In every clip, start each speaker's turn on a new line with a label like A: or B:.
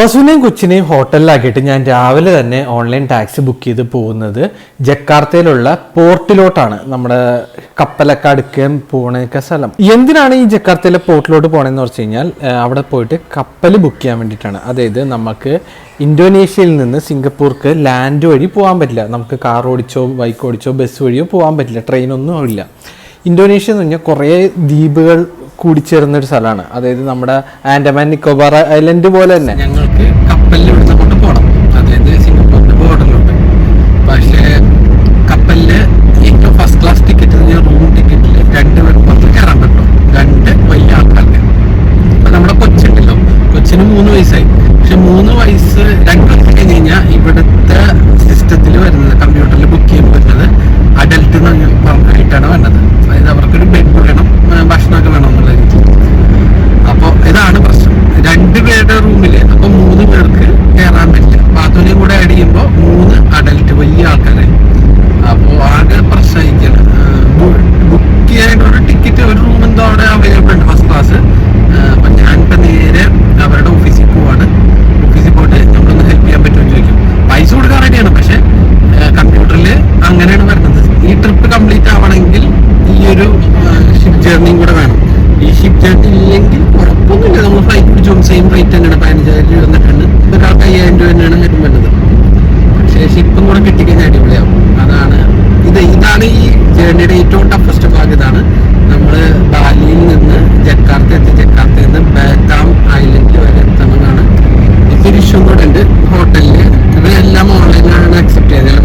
A: വസുവിനെയും കൊച്ചിനെയും ഹോട്ടലിലാക്കിയിട്ട് ഞാൻ രാവിലെ തന്നെ ഓൺലൈൻ ടാക്സി ബുക്ക് ചെയ്ത് പോകുന്നത് ജക്കാർത്തയിലുള്ള പോർട്ടിലോട്ടാണ്. നമ്മുടെ കപ്പലൊക്കെ അടുക്കാൻ പോണൊക്കെ സ്ഥലം. എന്തിനാണ് ഈ ജക്കാർത്തയിലെ പോർട്ടിലോട്ട് പോകണമെന്ന് വെച്ച് കഴിഞ്ഞാൽ അവിടെ പോയിട്ട് കപ്പൽ ബുക്ക് ചെയ്യാൻ വേണ്ടിയിട്ടാണ്. അതായത് നമുക്ക് ഇന്തോനേഷ്യയിൽ നിന്ന് സിംഗപ്പൂർക്ക് ലാൻഡ് വഴി പോകാൻ പറ്റില്ല. നമുക്ക് കാർ ഓടിച്ചോ ബൈക്ക് ഓടിച്ചോ ബസ് വഴിയോ പോകാൻ പറ്റില്ല. ട്രെയിനൊന്നും ഇല്ല. ഇന്തോനേഷ്യ എന്ന് പറഞ്ഞാൽ കുറേ ദ്വീപുകൾ കൂടിച്ചേർന്ന ഒരു സ്ഥലമാണ്. അതായത് നമ്മുടെ ആൻഡമാൻ നിക്കോബാർ ഐലൻഡ് പോലെ തന്നെ. ഞങ്ങൾക്ക് കപ്പലിൽ ഇവിടുന്ന് കൊണ്ട് പോകണം അതായത് സിംഗപ്പൂരിന്റെ ബോർഡറിലുണ്ട് പക്ഷേ കപ്പലിൽ ഏറ്റവും ഫസ്റ്റ് ക്ലാസ് ടിക്കറ്റ് റൂം ടിക്കറ്റിൽ രണ്ട് പേർക്ക് കയറാൻ പറ്റും രണ്ട് വലിയ ആൾക്കാർക്ക്. നമ്മുടെ കൊച്ചുണ്ടല്ലോ. കൊച്ചിന് മൂന്ന് വയസ്സായി. പക്ഷെ മൂന്ന് വയസ്സ് രണ്ട് വയസ്സ് കൂടെ കിട്ടിക്കഴിഞ്ഞാൽ അടിപൊളിയാവും. അതാണ് ഇത് ഇതാണ് ഈ ജേർണിയുടെ ഏറ്റവും ടഫസ്റ്റ് ഭാഗം ഇതാണ്. നമ്മൾ ബാലിയിൽ നിന്ന് ജക്കാർത്ത എത്തി. ജക്കാർത്തയിൽ നിന്ന് ബാക്കാം ഐലൻഡിൽ വരെ എത്തണമെന്നാണ് ഇഷ്യൂ കൂടെ ഉണ്ട്. ഹോട്ടലിൽ ഇവരെല്ലാം ഓൺലൈനിലാണ് അക്സെപ്റ്റ് ചെയ്യുന്നത്.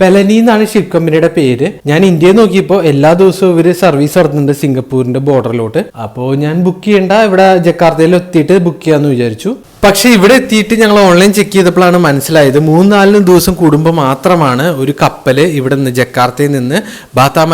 A: പെലനി എന്നാണ് ഷിപ്പ് കമ്പനിയുടെ പേര്. ഞാൻ ഇന്ത്യയിൽ നോക്കിയപ്പോൾ എല്ലാ ദിവസവും ഇവർ സർവീസ് നടത്തുന്നുണ്ട് സിംഗപ്പൂരിന്റെ ബോർഡറിലോട്ട് അപ്പോൾ ഞാൻ ബുക്ക് ചെയ്യണ്ട ഇവിടെ ജക്കാർത്തയിൽ എത്തിയിട്ട് ബുക്ക് ചെയ്യാന്ന് വിചാരിച്ചു. പക്ഷേ ഇവിടെ എത്തിയിട്ട് ഞങ്ങൾ ഓൺലൈൻ ചെക്ക് ചെയ്തപ്പോഴാണ് മനസ്സിലായത് മൂന്നാലിനും ദിവസം കൂടുമ്പോൾ മാത്രമാണ് ഒരു കപ്പൽ ഇവിടെ നിന്ന് ജക്കാർത്തയിൽ നിന്ന് ബാത്താം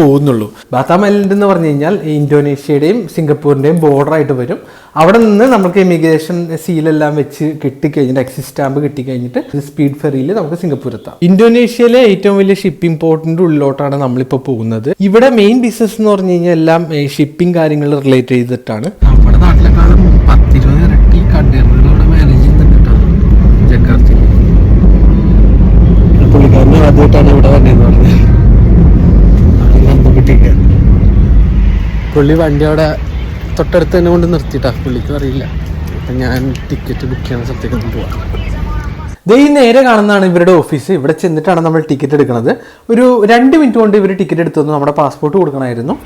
A: പോകുന്നുള്ളൂ. ബാത്താം എന്ന് പറഞ്ഞു കഴിഞ്ഞാൽ ഇന്തോനേഷ്യയുടെയും സിംഗപ്പൂരിന്റെയും ബോർഡറായിട്ട് വരും. അവിടെ നിന്ന് നമുക്ക് ഇമിഗ്രേഷൻ സീലെല്ലാം വെച്ച് കിട്ടിക്കഴിഞ്ഞിട്ട് എക്സിസ് സ്റ്റാമ്പ് കിട്ടിക്കഴിഞ്ഞിട്ട് സ്പീഡ് ഫെറിയിൽ നമുക്ക് സിംഗപ്പൂർ എത്താം. ഇന്തോനേഷ്യയിലെ ഏറ്റവും വലിയ ഷിപ്പിംഗ് പോർട്ടിന്റെ ഉള്ളിലോട്ടാണ് നമ്മളിപ്പോൾ പോകുന്നത്. ഇവിടെ മെയിൻ ബിസിനസ് എന്ന് പറഞ്ഞു കഴിഞ്ഞാൽ എല്ലാം ഷിപ്പിംഗ് കാര്യങ്ങൾ റിലേറ്റ് ചെയ്തിട്ടാണ്. പുള്ളി വണ്ടി അവിടെ തൊട്ടടുത്ത് തന്നെ കൊണ്ട് നിർത്തിയിട്ടാ. പുള്ളിക്ക് അറിയില്ല. അപ്പൊ ഞാൻ ടിക്കറ്റ് ബുക്ക് ചെയ്യുന്ന സ്ഥലത്തേക്ക് പോവാം. ദേ ഈ നേരെ കാണുന്നതാണ് ഇവരുടെ ഓഫീസ് ഇവിടെ ചെന്നിട്ടാണ് നമ്മൾ ടിക്കറ്റ് എടുക്കുന്നത് ഒരു രണ്ട് മിനിറ്റ് കൊണ്ട് ഇവർ ടിക്കറ്റ് എടുത്തു തന്നു നമ്മുടെ പാസ്പോർട്ട് കൊടുക്കണമായിരുന്നു.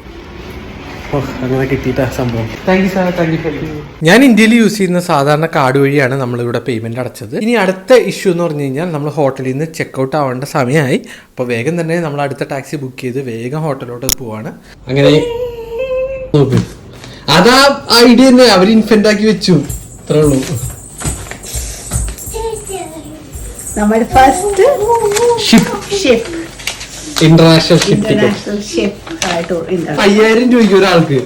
A: അങ്ങനെ കിട്ടിയിട്ടാ സംഭവം. Thank you sir thank you ഞാൻ ഇന്ത്യയിൽ യൂസ് ചെയ്യുന്ന സാധാരണ കാർഡ് വഴിയാണ് നമ്മളിവിടെ പേയ്മെന്റ് അടച്ചത്. ഇനി അടുത്ത ഇഷ്യൂ എന്ന് പറഞ്ഞു കഴിഞ്ഞാൽ നമ്മൾ ഹോട്ടലിൽ നിന്ന് ചെക്ക് ഔട്ട് ആവേണ്ട സമയമായി. അപ്പോൾ വേഗം തന്നെ നമ്മൾ അടുത്ത ടാക്സി ബുക്ക് ചെയ്ത് വേഗം ഹോട്ടലിലോട്ട് പോവാണ്. അങ്ങനെ നോക്ക്. അതാ ഐഡിയ തന്നെ. അവർ ഇൻഫെന്റ് ആക്കി വെച്ചു. അത്രേ ഉള്ളൂ.
B: നമ്മുടെ first
A: ship
B: ship
A: international ship ticket
B: international ship ആയിട്ട്
A: അയ്യായിരം രൂപയ്ക്ക് ഒരാൾക്ക്.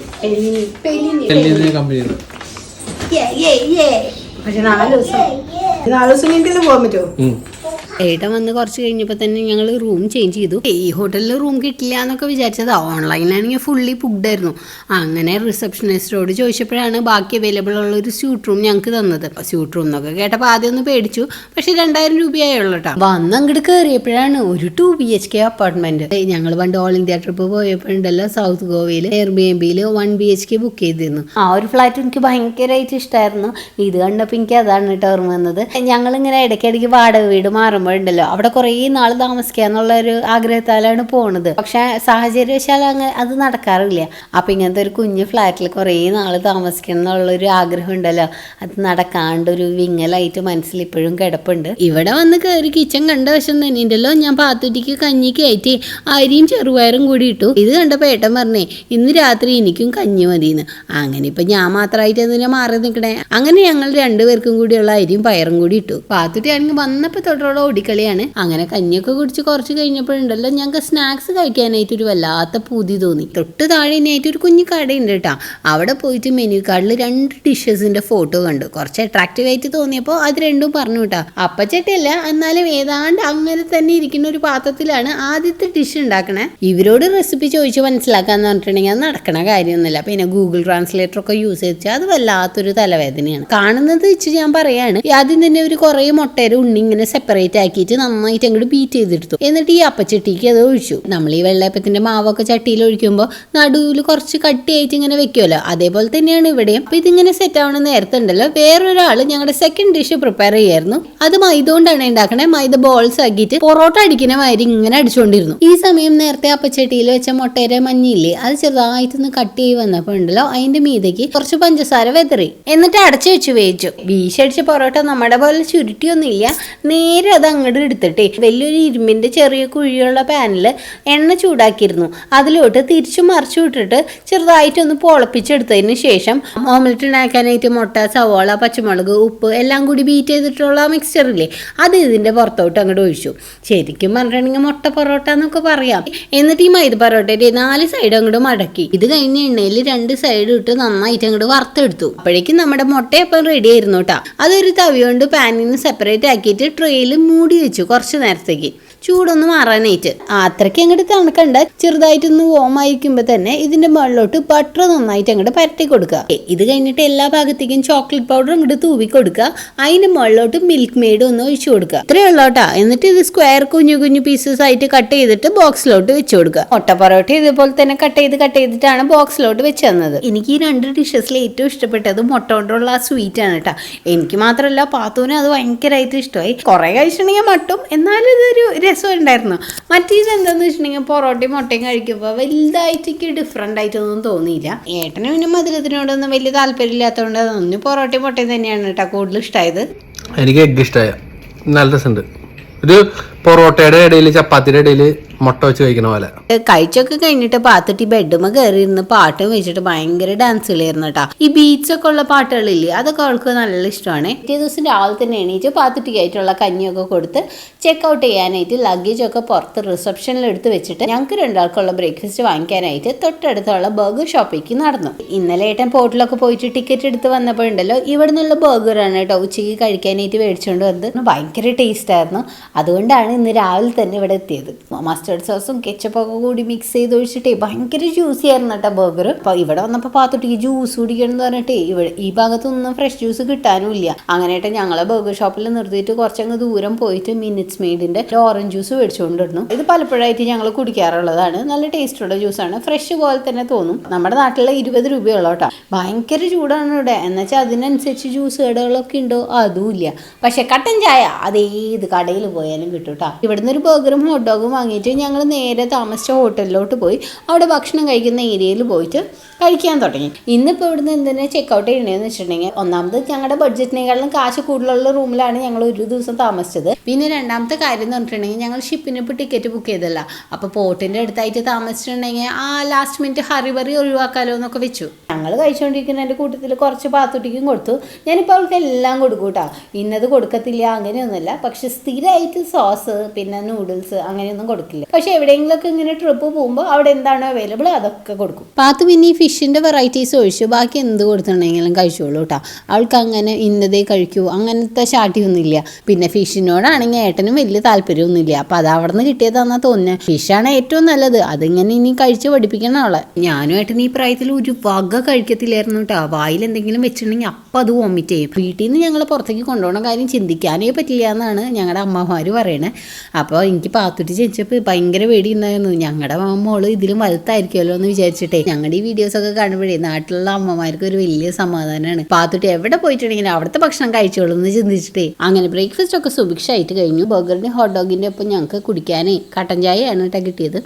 A: കമ്പനിയിൽ
B: പക്ഷെ നാല് ദിവസം. നാല് ദിവസം കഴിഞ്ഞിട്ടല്ലേ പോകാൻ പറ്റുമോ
C: ഏട്ടൻ വന്ന് കുറച്ച് കഴിഞ്ഞപ്പോൾ തന്നെ ഞങ്ങൾ റൂം ചേഞ്ച് ചെയ്തു. ഈ ഹോട്ടലിൽ റൂം കിട്ടില്ല എന്നൊക്കെ വിചാരിച്ചതാ. ഓൺലൈനിലാണെങ്കിൽ ഫുള്ളി ആയിരുന്നു. അങ്ങനെ റിസപ്ഷനിസ്റ്റോട് ചോദിച്ചപ്പോഴാണ് ബാക്കി അവൈലബിൾ ഉള്ള ഒരു സ്യൂട്ട് റൂം ഞങ്ങൾക്ക് തന്നത്. സ്യൂട്ട് റൂം എന്നൊക്കെ കേട്ടപ്പോൾ ആദ്യം ഒന്ന് പേടിച്ചു. പക്ഷെ രണ്ടായിരം രൂപയായുള്ളൂ കേട്ടോ വന്ന് അങ്ങോട്ട് കയറിയപ്പോഴാണ് ഒരു two B H K apartment ഞങ്ങൾ പണ്ട് ഓൾ ഇന്ത്യ ട്രിപ്പ് പോയപ്പോഴുണ്ടല്ലോ സൗത്ത് ഗോവയിൽ എയർ ബി എം ബിയിൽ one B H K book ചെയ്തിരുന്നു. ആ ഒരു ഫ്ലാറ്റ് എനിക്ക് ഭയങ്കരമായിട്ട് ഇഷ്ടമായിരുന്നു ഇത് കണ്ടപ്പോൾ എനിക്ക് അതാണ് ഓർമ്മ വന്നത്. ഞങ്ങളിങ്ങനെ ഇടയ്ക്കിടയ്ക്ക് വാടക വീട് മാറുമ്പോൾ കാണുമ്പോഴുണ്ടല്ലോ അവിടെ കുറേ നാൾ താമസിക്കുക എന്നുള്ള ഒരു ആഗ്രഹത്താലാണ് പോണത്. പക്ഷെ സാഹചര്യവശാൽ അങ്ങ് അത് നടക്കാറില്ല. അപ്പൊ ഇങ്ങനത്തെ ഒരു കുഞ്ഞ് ഫ്ലാറ്റിൽ കുറേ നാൾ താമസിക്കണം എന്നുള്ളൊരു ആഗ്രഹം ഉണ്ടല്ലോ. അത് നടക്കാണ്ട് ഒരു വിങ്ങലായിട്ട് മനസ്സിൽ ഇപ്പോഴും കിടപ്പുണ്ട്. ഇവിടെ വന്ന് കയറി കിച്ചൺ കണ്ട വശം തന്നെ ഉണ്ടല്ലോ. ഞാൻ പാത്തുറ്റിക്ക് കഞ്ഞി കയറ്റി അരിയും ചെറുപയറും കൂടി ഇട്ടു. ഇത് കണ്ടപ്പോൾ ഏട്ടൻ പറഞ്ഞേ ഇന്ന് രാത്രി എനിക്കും കഞ്ഞി മതിയെന്ന്. അങ്ങനെ ഇപ്പൊ ഞാൻ മാത്രമായിട്ട് എന്തിനാ മാറി നിൽക്കണേ അങ്ങനെ ഞങ്ങൾ രണ്ടുപേർക്കും കൂടിയുള്ള അരിയും പയറും കൂടി ഇട്ടു. പാത്തുറ്റി ആണെങ്കിൽ വന്നപ്പോൾ തൊട്ടുള്ള ഓടിക്കളിയാണ്. അങ്ങനെ കഞ്ഞിയൊക്കെ കുടിച്ച് കുറച്ച് കഴിഞ്ഞപ്പോഴുണ്ടല്ലോ ഞങ്ങൾക്ക് സ്നാക്സ് കഴിക്കാനായിട്ട് ഒരു വല്ലാത്ത പൂതി തോന്നി. തൊട്ട് താഴെ ആയിട്ട് ഒരു കുഞ്ഞു കടയുണ്ട് കേട്ടോ. അവിടെ പോയിട്ട് മെനു കാർഡിൽ രണ്ട് ഡിഷസിന്റെ ഫോട്ടോ കണ്ടു. കുറച്ച് അട്രാക്റ്റീവ് ആയിട്ട് തോന്നിയപ്പോൾ അത് രണ്ടും പറഞ്ഞു കേട്ടോ. അപ്പച്ചട്ടല്ല എന്നാലും ഏതാണ്ട് അങ്ങനെ തന്നെ ഇരിക്കുന്ന ഒരു പാത്രത്തിലാണ് ആദ്യത്തെ ഡിഷ് ഉണ്ടാക്കണേ. ഇവരോട് റെസിപ്പി ചോദിച്ച് മനസ്സിലാക്കാന്ന് പറഞ്ഞിട്ടുണ്ടെങ്കിൽ അത് നടക്കണ കാര്യമൊന്നുമില്ല. പിന്നെ ഗൂഗിൾ ട്രാൻസ്ലേറ്റർ ഒക്കെ യൂസ് ചെയ്ത് അത് വല്ലാത്തൊരു തലവേദനയാണ്. കാണുന്നത് വെച്ച് ഞാൻ പറയാണ് ആദ്യം തന്നെ ഒരു കുറേ മുട്ടയുടെ ഉണ്ണി ഇങ്ങനെ സെപ്പറേറ്റ് ആക്കിയിട്ട് നന്നായിട്ട് അങ്ങോട്ട് ബീറ്റ് ചെയ്തെടുത്തു എന്നിട്ട് ഈ അപ്പച്ചട്ടിക്ക് അത് ഒഴിച്ചു. നമ്മൾ ഈ വെള്ളയപ്പത്തിന്റെ മാവൊക്കെ ചട്ടിയിൽ ഒഴിക്കുമ്പോൾ നടുവിൽ കുറച്ച് കട്ടിയായിട്ട് ഇങ്ങനെ വെക്കുമല്ലോ അതേപോലെ തന്നെയാണ് ഇവിടെയും. അപ്പൊ ഇതിങ്ങനെ സെറ്റ് ആവണ നേരത്തെ ഉണ്ടല്ലോ വേറൊരാൾ ഞങ്ങളുടെ സെക്കൻഡ് ഡിഷ് പ്രിപ്പയർ ചെയ്യായിരുന്നു. അത് മൈദ കൊണ്ടാണ് ഉണ്ടാക്കണേ മൈദ ബോൾസ് ആക്കിയിട്ട് പൊറോട്ട അടിക്കുന്ന മാതിരി ഇങ്ങനെ അടിച്ചുകൊണ്ടിരുന്നു ഈ സമയം നേരത്തെ അപ്പച്ചട്ടിയിൽ വെച്ച മുട്ടയുടെ മഞ്ഞില്ലേ അത് ചെറുതായിട്ടൊന്ന് കട്ട് ചെയ്ത് വന്നപ്പോൾ ഉണ്ടല്ലോ അതിന്റെ മീതയ്ക്ക് കുറച്ച് പഞ്ചസാര വെതറി. എന്നിട്ട് അടച്ചു വെച്ച് വേവിച്ചു. വീശടിച്ച പൊറോട്ട നമ്മുടെ പോലെ ചുരുട്ടിയൊന്നുമില്ല. നേരെ അത് അങ്ങോട്ട് എടുത്തിട്ടേ. വലിയൊരു ഇരുമ്പിന്റെ ചെറിയ കുഴിയുള്ള പാനിൽ എണ്ണ ചൂടാക്കിയിരുന്നു. അതിലോട്ട് തിരിച്ചു മറിച്ചു വിട്ടിട്ട് ചെറുതായിട്ടൊന്ന് പൊളപ്പിച്ചെടുത്തതിന് ശേഷം ഓംലെറ്റ് ഉണ്ടാക്കാനായിട്ട് മുട്ട സവോള പച്ചമുളക് ഉപ്പ് എല്ലാം കൂടി ബീറ്റ് ചെയ്തിട്ടുള്ള മിക്സ്ചറില്ലേ അത് ഇതിന്റെ പുറത്തോട്ട് അങ്ങോട്ട് ഒഴിച്ചു. ശരിക്കും പറഞ്ഞിട്ടുണ്ടെങ്കിൽ മുട്ട പൊറോട്ട എന്നൊക്കെ പറയാം. എന്നിട്ട് ഈ മൈദ പൊറോട്ടയുടെ നാല് സൈഡ് അങ്ങോട്ട് മടക്കി. ഇത് കഴിഞ്ഞ എണ്ണയിൽ രണ്ട് സൈഡ് ഇട്ട് നന്നായിട്ട് അങ്ങോട്ട് വറുത്തെടുത്തു. അപ്പോഴേക്കും നമ്മുടെ മുട്ടയപ്പം റെഡി ആയിരുന്നു കേട്ടോ അതൊരു തവി കൊണ്ട് പാനിൽ നിന്ന് സെപ്പറേറ്റ് ആക്കിയിട്ട് ട്രെയിൽ മൂടി വെച്ചു കുറച്ച് നേരത്തേക്ക്. ചൂടൊന്ന് മാറാനായിട്ട്. അത്രയ്ക്ക് അങ്ങോട്ട് തണുക്കണ്ട. ചെറുതായിട്ടൊന്ന് വോമായിരിക്കുമ്പോൾ തന്നെ ഇതിന്റെ മുകളിലോട്ട് ബട്ടർ നന്നായിട്ട് അങ്ങോട്ട് പരട്ടി കൊടുക്കുക. ഇത് കഴിഞ്ഞിട്ട് എല്ലാ ഭാഗത്തേക്കും ചോക്ലേറ്റ് പൗഡർ അങ്ങോട്ട് തൂവി കൊടുക്കുക. അതിന്റെ മുകളിലോട്ട് മിൽക്ക് മെയ്ഡ് ഒന്ന് ഒഴിച്ചു കൊടുക്കുക. ഇത്രയേ ഉള്ളൂ കേട്ടോ എന്നിട്ട് ഇത് സ്ക്വയർ കുഞ്ഞു കുഞ്ഞു പീസസ് ആയിട്ട് കട്ട് ചെയ്തിട്ട് ബോക്സിലോട്ട് വെച്ചു കൊടുക്കുക. മുട്ട പൊറോട്ട ഇതുപോലെ തന്നെ കട്ട് ചെയ്ത് കട്ട് ചെയ്തിട്ടാണ് ബോക്സിലോട്ട് വെച്ച് തന്നത്. എനിക്ക് ഈ രണ്ട് ഡിഷസിൽ ഏറ്റവും ഇഷ്ടപ്പെട്ടത് മുട്ട കൊണ്ടുള്ള ആ സ്വീറ്റ് ആണ് കേട്ടോ എനിക്ക് മാത്രമല്ല പാത്തൂന് അത് ഭയങ്കരമായിട്ട് ഇഷ്ടമായി. കുറെ കഴിച്ചിട്ടുണ്ടെങ്കിൽ മട്ടും. എന്നാലും ഇതൊരു രസം ഉണ്ടായിരുന്നു. മറ്റേത് എന്താന്ന് വെച്ചിട്ടുണ്ടെങ്കിൽ പൊറോട്ടയും മുട്ടയും കഴിക്കുമ്പോൾ വലുതായിട്ടേക്ക് ഡിഫറെന്റ് ആയിട്ടൊന്നും തോന്നിയില്ല. ഏട്ടനും പിന്നെ മധുരത്തിനോടൊന്നും വലിയ താല്പര്യമില്ലാത്തതുകൊണ്ട് അതൊന്നും പൊറോട്ടയും മുട്ടയും തന്നെയാണ് കേട്ടോ കൂടുതൽ ഇഷ്ടമായത്
A: എനിക്ക് എഗ് ഇഷ്ടമായ നല്ല രസമുണ്ട്. ഒരു പൊറോട്ടയുടെ ഇടയിൽ ചപ്പാത്തിയുടെ ഇടയിൽ മുട്ട വെച്ച് കഴിക്കണ പോലെ.
C: കഴിച്ചൊക്കെ കഴിഞ്ഞിട്ട് പാത്തിട്ട് ബെഡുമ്മ കയറി ഇരുന്ന് പാട്ട് വെച്ചിട്ട് ഭയങ്കര ഡാൻസ് കളിയായിരുന്നു കേട്ടോ ഈ ബീച്ച് ഒക്കെ ഉള്ള പാട്ടുകളില്ലേ അതൊക്കെ അവൾക്ക് നല്ല ഇഷ്ടമാണ്. പിറ്റേ ദിവസം രാവിലെ തന്നെ എണീറ്റ് പാത്തിട്ടിക്കായിട്ടുള്ള കഞ്ഞിയൊക്കെ കൊടുത്ത് ചെക്ക് ഔട്ട് ചെയ്യാനായിട്ട് ലഗേജ് ഒക്കെ പുറത്ത് റിസപ്ഷനിൽ എടുത്ത് വെച്ചിട്ട് ഞങ്ങൾക്ക് രണ്ടാൾക്കുള്ള ബ്രേക്ക്ഫാസ്റ്റ് വാങ്ങിക്കാനായിട്ട് തൊട്ടടുത്തുള്ള ബർഗർ ഷോപ്പിലേക്ക് നടന്നു. ഇന്നലെ ഏട്ടൻ പോർട്ടിലൊക്കെ പോയിട്ട് ടിക്കറ്റ് എടുത്ത് വന്നപ്പോഴുണ്ടല്ലോ ഇവിടെ നിന്നുള്ള ബർഗറാണ് കേട്ടോ ഉച്ചയ്ക്ക് കഴിക്കാനായിട്ട് മേടിച്ചുകൊണ്ട് വന്നത്. ഭയങ്കര ടേസ്റ്റ് ആയിരുന്നു. അതുകൊണ്ടാണ് ഇന്ന് രാവിലെ തന്നെ ഇവിടെ എത്തിയത്. മസ്റ്റേർഡ് സോസും കെച്ചപ്പൊക്കെ കൂടി മിക്സ് ചെയ്ത് ഒഴിച്ചിട്ടേ ഭയങ്കര ജ്യൂസി ആയിരുന്നു കേട്ടോ ബർഗർ അപ്പോൾ ഇവിടെ വന്നപ്പോൾ പാത്തോട്ടിക്ക് ജ്യൂസ് കുടിക്കണം എന്ന് പറഞ്ഞിട്ട് ഇവിടെ ഈ ഭാഗത്തൊന്നും ഫ്രഷ് ജ്യൂസ് കിട്ടാനുമില്ല അങ്ങനെയായിട്ട് ഞങ്ങളെ ബർഗർ ഷോപ്പിൽ നിർത്തിയിട്ട് കുറച്ചങ്ങ് ദൂരം പോയിട്ട് മിനിറ്റ്സ് മെയ്ഡിന്റെ ഓറഞ്ച് ജ്യൂസ് മേടിച്ചുകൊണ്ടിരുന്നു ഇത് പലപ്പോഴായിട്ട് ഞങ്ങൾ കുടിക്കാറുള്ളതാണ്. നല്ല ടേസ്റ്റുള്ള ജ്യൂസാണ് ഫ്രഷ് പോലെ തന്നെ തോന്നും. നമ്മുടെ നാട്ടിലെ ഇരുപത് രൂപയുള്ള കേട്ടോ. ഭയങ്കര ചൂടാണ് ഇവിടെ. എന്നുവെച്ചാൽ അതിനനുസരിച്ച് ജ്യൂസ് കടകളൊക്കെ ഉണ്ടോ? അതുമില്ല പക്ഷെ കട്ടൻ ചായ അത് ഏത് കടയിൽ പോയാലും കിട്ടും. കേട്ടോ. ഇവിടുന്ന് ഒരു ബർഗറും ഹോട്ട് ഡോഗും വാങ്ങിയിട്ട് ഞങ്ങൾ നേരെ താമസിച്ച ഹോട്ടലിലോട്ട് പോയി. അവിടെ ഭക്ഷണം കഴിക്കുന്ന ഏരിയയിൽ പോയിട്ട് കഴിക്കാൻ തുടങ്ങി. ഇന്നിപ്പോൾ ഇവിടുന്ന് എന്തിനാ ചെക്കൗട്ട് ചെയ്യണേന്ന് വെച്ചിട്ടുണ്ടെങ്കിൽ ഒന്നാമത് ഞങ്ങളുടെ ബഡ്ജറ്റിനേക്കാളും കാശ് കൂടുതലുള്ള റൂമിലാണ് ഞങ്ങൾ ഒരു ദിവസം താമസിച്ചത്. പിന്നെ രണ്ടാമത്തെ കാര്യം എന്ന് പറഞ്ഞിട്ടുണ്ടെങ്കിൽ ഞങ്ങൾ ഷിപ്പിന് ഇപ്പോൾ ടിക്കറ്റ് ബുക്ക് ചെയ്തല്ല അപ്പോൾ പോർട്ടിന്റെ അടുത്തായിട്ട് താമസിച്ചിട്ടുണ്ടെങ്കിൽ ആ ലാസ്റ്റ് മിനിറ്റ് ഹറി ബറി ഒഴിവാക്കാലോ എന്നൊക്കെ വെച്ചു. ഞങ്ങൾ കഴിച്ചുകൊണ്ടിരിക്കുന്ന എന്റെ കൂട്ടത്തിൽ കുറച്ച് പാത്തുട്ടിക്കും കൊടുത്തു. ഞാനിപ്പോൾ അവൾക്ക് എല്ലാം കൊടുക്കൂട്ടാ കേട്ടോ. ഇന്നത് കൊടുക്കത്തില്ല അങ്ങനെയൊന്നുമില്ല. പക്ഷെ സ്ഥിരമായിട്ട് സോസ് പിന്നെ നൂഡിൽസ് അങ്ങനെയൊന്നും കൊടുക്കില്ല. പക്ഷെ എവിടെയെങ്കിലൊക്കെ ഇങ്ങനെ ട്രിപ്പ് പോകുമ്പോൾ അവിടെ എന്താണോ അവൈലബിൾ അതൊക്കെ കൊടുക്കും. പാത്ത് പിന്നെ ഈ ഫിഷിന്റെ വെറൈറ്റീസ് ഒഴിച്ച്. ബാക്കി എന്ത് കൊടുത്തിട്ടുണ്ടെങ്കിലും കഴിച്ചോളൂ കേട്ടോ അവൾക്ക് അങ്ങനെ ഇന്നതേ കഴിക്കൂ അങ്ങനത്തെ ശാഠ്യമൊന്നുമില്ല പിന്നെ ഫിഷിനോടാണെങ്കിൽ ഏട്ടനും വലിയ താല്പര്യമൊന്നുമില്ല. അപ്പം അത് അവിടെ നിന്ന് കിട്ടിയതാണെന്നാ തോന്നുന്നത് ഫിഷാണ് ഏറ്റവും നല്ലത്. അതിങ്ങനെ ഇനി കഴിച്ച് പഠിപ്പിക്കണം അവളെ. ഞാനും ഏട്ടൻ ഈ പ്രായത്തിൽ ഒരു വക കഴിക്കത്തില്ലായിരുന്നു കേട്ടോ വായിൽ എന്തെങ്കിലും വെച്ചിട്ടുണ്ടെങ്കിൽ അപ്പം അത് വോമിറ്റ് ചെയ്യും. വീട്ടിൽ നിന്ന് ഞങ്ങൾ പുറത്തേക്ക് കൊണ്ടുപോകണ കാര്യം ചിന്തിക്കാനേ പറ്റില്ല എന്നാണ് ഞങ്ങളുടെ അമ്മമാർ പറയണത് അപ്പോൾ എനിക്ക് പാത്തുട്ടി ജനിച്ചപ്പോൾ ഭയങ്കര പേടിയുണ്ടായിരുന്നു ഞങ്ങളുടെ മോൾ ഇതിലും വലുതായിരിക്കുമല്ലോ എന്ന് വിചാരിച്ചിട്ടേ. ഞങ്ങളുടെ ഈ വീഡിയോസൊക്കെ കാണുമ്പോഴേ നാട്ടിലുള്ള അമ്മമാർക്ക് ഒരു വലിയ സമാധാനമാണ് പാത്തുട്ടി എവിടെ പോയിട്ടുണ്ടെങ്കിലും അവിടുത്തെ ഭക്ഷണം കഴിച്ചോളൂ എന്ന് ചിന്തിച്ചിട്ടേ. അങ്ങനെ ബ്രേക്ക്ഫാസ്റ്റ് ഒക്കെ സുഭിക്ഷമായിട്ട് കഴിഞ്ഞു. ബർഗറിന്റെ ഹോട്ട് ഡോഗിന്റെ ഒപ്പം ഞങ്ങൾക്ക് കുടിക്കാനേ. കട്ടൻ ചായയാണ് കേട്ടോ കിട്ടിയത്.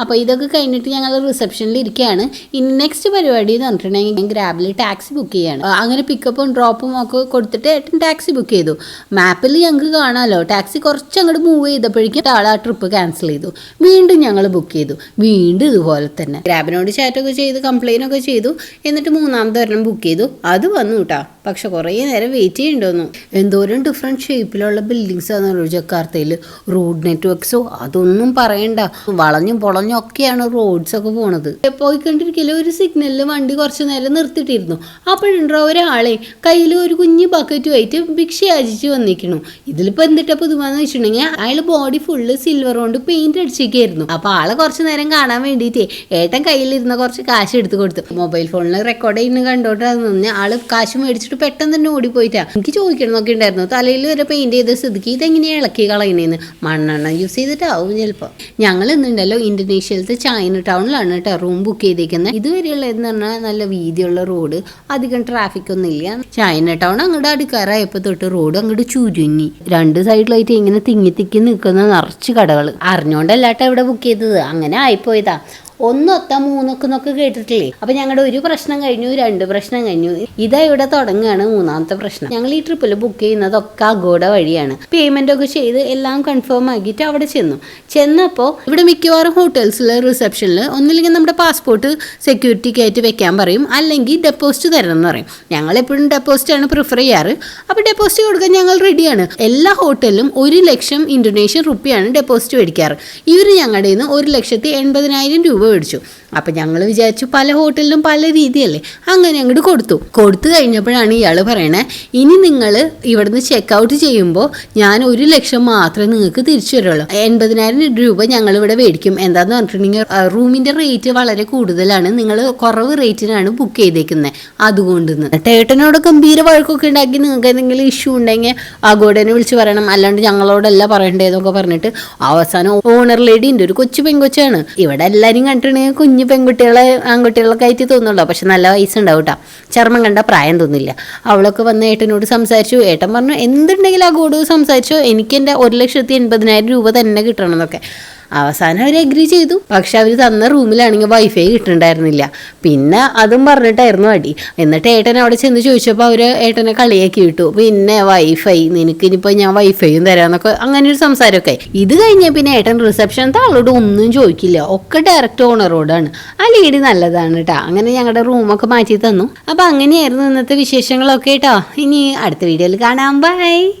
C: അപ്പോൾ ഇതൊക്കെ കഴിഞ്ഞിട്ട് ഞങ്ങൾ റിസപ്ഷനിൽ ഇരിക്കുകയാണ് ഇനി നെക്സ്റ്റ് പരിപാടി എന്ന് പറഞ്ഞിട്ടുണ്ടെങ്കിൽ ഗ്രാബിൽ ടാക്സി ബുക്ക് ചെയ്യാണ്. അങ്ങനെ പിക്കപ്പും ഡ്രോപ്പും ഒക്കെ കൊടുത്തിട്ട് ഏട്ടൻ ടാക്സി ബുക്ക് ചെയ്തു. മാപ്പിൽ ഞങ്ങൾക്ക് കാണാമല്ലോ ടാക്സി കുറച്ച് അങ്ങോട്ട് മൂവ് ചെയ്തപ്പോഴേക്കും ആൾ ആ ട്രിപ്പ് ക്യാൻസൽ ചെയ്തു. വീണ്ടും ഞങ്ങൾ ബുക്ക് ചെയ്തു. വീണ്ടും ഇതുപോലെ തന്നെ. ഗ്രാബിനോട് ചാറ്റൊക്കെ ചെയ്ത് കംപ്ലൈന്റ് ഒക്കെ ചെയ്തു. എന്നിട്ട് മൂന്നാമത്തെ ഒരെണ്ണം ബുക്ക് ചെയ്തു. അത് വന്നു കേട്ടോ പക്ഷെ കുറേ നേരം വെയിറ്റ് ചെയ്യണ്ടോന്നു. എന്തോരം ഡിഫറെന്റ് ഷേപ്പിലുള്ള ബിൽഡിങ്സ് ആണെന്നല്ലോ ജക്കാർത്തയിൽ റോഡ് നെറ്റ്വർക്ക്സോ അതൊന്നും പറയണ്ട. വളഞ്ഞും പൊളഞ്ഞും ഒക്കെയാണ് റോഡ്സൊക്കെ പോണത്. പോയിക്കൊണ്ടിരിക്കലും ഒരു സിഗ്നലിൽ വണ്ടി കുറച്ച് നേരം നിർത്തിയിട്ടിരുന്നു. അപ്പോഴുണ്ടോ ഒരാളെ കയ്യിൽ ഒരു കുഞ്ഞു ബക്കറ്റുമായിട്ട് ഭിക്ഷ യാചിച്ച് വന്നിരിക്കണു. ഇതിലിപ്പോൾ എന്തിട്ടാ പുതുമാന്ന് വെച്ചിട്ടുണ്ടെങ്കിൽ അയാൾ ബോഡി ഫുള്ള് സിൽവർ കൊണ്ട് പെയിന്റ് അടിച്ചിരിക്കായിരുന്നു അപ്പോൾ ആളെ കുറച്ചു നേരം കാണാൻ വേണ്ടിയിട്ട് ഏട്ടൻ കയ്യിലിരുന്ന കുറച്ച് കാശ് എടുത്തു കൊടുത്തു. മൊബൈൽ ഫോണിൽ റെക്കോർഡ് ചെയ്യുന്ന കണ്ടോട്ട് നിന്ന് ആൾ കാശ് മേടിച്ചിട്ട് പെട്ടെന്ന് തന്നെ ഓടിപ്പോയിട്ടാ. എനിക്ക് ചോദിക്കണം എന്നൊക്കെ ഉണ്ടായിരുന്നു. തലയിൽ വരെ പെയിന്റ് ചെയ്ത സ്ഥിതിക്ക് ഇതെങ്ങനെയാ ഇളക്കി കളയണേന്ന്. മണ്ണെണ്ണ യൂസ് ചെയ്തിട്ടാവും ചിലപ്പോൾ ഞങ്ങൾ ഇന്നുണ്ടല്ലോ ഇന്തോനേഷ്യയിലത്തെ ചൈന ടൗണിലാണ് കേട്ടോ റൂം ബുക്ക് ചെയ്തേക്കുന്നത് ഇതുവരെയുള്ള എന്ന് പറഞ്ഞാൽ നല്ല വീതിയുള്ള റോഡ് അധികം ട്രാഫിക് ഒന്നും ഇല്ല. ചൈന ടൗൺ അങ്ങോട്ട് അടുക്കാറായപ്പോൾ തൊട്ട് റോഡ് അങ്ങോട്ട് ചുരുങ്ങി. രണ്ട് സൈഡിലായിട്ട് ഇങ്ങനെ തിങ്ങി തിക്കി നിൽക്കുന്ന നിറച്ച് കടകൾ അറിഞ്ഞോണ്ടല്ലാട്ടോ ഇവിടെ ബുക്ക് ചെയ്തത്. അങ്ങനെ ആയിപ്പോയതാ. ഒന്നൊത്ത മൂന്നൊക്കെ എന്നൊക്കെ കേട്ടിട്ടില്ലേ? അപ്പൊ ഞങ്ങളുടെ ഒരു പ്രശ്നം കഴിഞ്ഞു രണ്ട് പ്രശ്നം കഴിഞ്ഞു. ഇതാ ഇവിടെ തുടങ്ങുകയാണ് മൂന്നാമത്തെ പ്രശ്നം. ഞങ്ങൾ ഈ ട്രിപ്പിൽ ബുക്ക് ചെയ്യുന്നതൊക്കെ അഗോഡ വഴിയാണ്. പേയ്മെന്റ് ഒക്കെ ചെയ്ത് എല്ലാം കൺഫേം ആക്കിയിട്ട് അവിടെ ചെന്നു. ചെന്നപ്പോൾ ഇവിടെ മിക്കവാറും ഹോട്ടൽസിലെ റിസപ്ഷനിൽ ഒന്നില്ലെങ്കിൽ നമ്മുടെ പാസ്പോർട്ട് സെക്യൂരിറ്റിക്ക് ആയിട്ട് വെക്കാൻ പറയും. അല്ലെങ്കിൽ ഡെപ്പോസിറ്റ് തരണം എന്ന് പറയും. ഞങ്ങൾ എപ്പോഴും ഡെപ്പോസിറ്റ് ആണ് പ്രിഫർ ചെയ്യാറ്. അപ്പോൾ ഡെപ്പോസിറ്റ് കൊടുക്കാൻ ഞങ്ങൾ റെഡിയാണ് എല്ലാ ഹോട്ടലിലും ഒരു ലക്ഷം ഇന്തോനേഷ്യൻ റുപ്പിയാണ് ഡെപ്പോസിറ്റ് മേടിക്കാറ്. ഇവർ ഞങ്ങളുടെ നിന്ന് ഒരു ലക്ഷത്തി എൺപതിനായിരം രൂപ മേടിച്ചു. അപ്പം ഞങ്ങൾ വിചാരിച്ചു പല ഹോട്ടലിലും പല രീതിയല്ലേ. അങ്ങനെ അങ്ങോട്ട് കൊടുത്തു. കൊടുത്തു കഴിഞ്ഞപ്പോഴാണ് ഇയാൾ പറയണേ ഇനി നിങ്ങൾ ഇവിടുന്ന് ചെക്ക് ഔട്ട് ചെയ്യുമ്പോൾ ഞാൻ ഒരു ലക്ഷം മാത്രമേ നിങ്ങൾക്ക് തിരിച്ചു തരുള്ളൂ. എൺപതിനായിരം രൂപ ഞങ്ങൾ ഇവിടെ മേടിക്കും. എന്താന്ന് പറഞ്ഞിട്ടുണ്ടെങ്കിൽ റൂമിന്റെ റേറ്റ് വളരെ കൂടുതലാണ്. നിങ്ങൾ കുറവ് റേറ്റിനാണ് ബുക്ക് ചെയ്തേക്കുന്നത് അതുകൊണ്ട് ടേട്ടനോട് ഗംഭീര വഴക്കൊക്കെ ഉണ്ടാക്കി നിങ്ങൾക്ക് എന്തെങ്കിലും ഇഷ്യൂ ഉണ്ടെങ്കിൽ ആഗോഡനെ വിളിച്ച് പറയണം. അല്ലാണ്ട് ഞങ്ങളോടല്ല പറയണ്ടേന്നൊക്കെ പറഞ്ഞിട്ട് അവസാനം ഓണർ ലേഡി ഉണ്ട് ഒരു കൊച്ചു പെങ്കൊച്ചാണ് ഇവിടെ എല്ലാവരും കണ്ടിട്ടുണ്ടെങ്കിൽ കുഞ്ഞു പെൺകുട്ടികളെ ആൺകുട്ടികളൊക്കെ ആയിട്ട് തോന്നുള്ളൂ പക്ഷെ നല്ല വയസ്സുണ്ടാവും കേട്ടോ ചർമ്മം കണ്ട പ്രായം തോന്നില്ല. അവളൊക്കെ വന്ന് ഏട്ടനോട് സംസാരിച്ചു. ഏട്ടൻ പറഞ്ഞു എന്തുണ്ടെങ്കിലും ആ ഗോഡ് സംസാരിച്ചു? എനിക്ക് എന്റെ ഒരു ലക്ഷത്തി എൺപതിനായിരം രൂപ തന്നെ കിട്ടണം എന്നൊക്കെ. അവസാനം അവർ അഗ്രി ചെയ്തു. പക്ഷെ അവർ തന്ന റൂമിലാണെങ്കിൽ വൈഫൈ കിട്ടുന്നുണ്ടായിരുന്നില്ല പിന്നെ അതും പറഞ്ഞിട്ടായിരുന്നു അടി. എന്നിട്ട് ഏട്ടൻ അവിടെ ചെന്ന് ചോദിച്ചപ്പോൾ അവർ ഏട്ടനെ കളിയാക്കി വിട്ടു. പിന്നെ വൈഫൈ നിനക്ക് ഇനിയിപ്പോൾ ഞാൻ വൈഫൈയും തരാമെന്നൊക്കെ അങ്ങനെ ഒരു സംസാരമൊക്കെ ഇത് കഴിഞ്ഞ പിന്നെ ഏട്ടൻ റിസപ്ഷനത്തെ ആളോട് ഒന്നും ചോദിക്കില്ല. ഒക്കെ ഡയറക്റ്റ് ഓണറോടാണ് ആ ലേഡി നല്ലതാണ് കേട്ടോ അങ്ങനെ ഞങ്ങളുടെ റൂമൊക്കെ മാറ്റി തന്നു. അപ്പം അങ്ങനെയായിരുന്നു ഇന്നത്തെ വിശേഷങ്ങളൊക്കെ കേട്ടോ ഇനി അടുത്ത വീഡിയോയിൽ കാണാം. ബൈ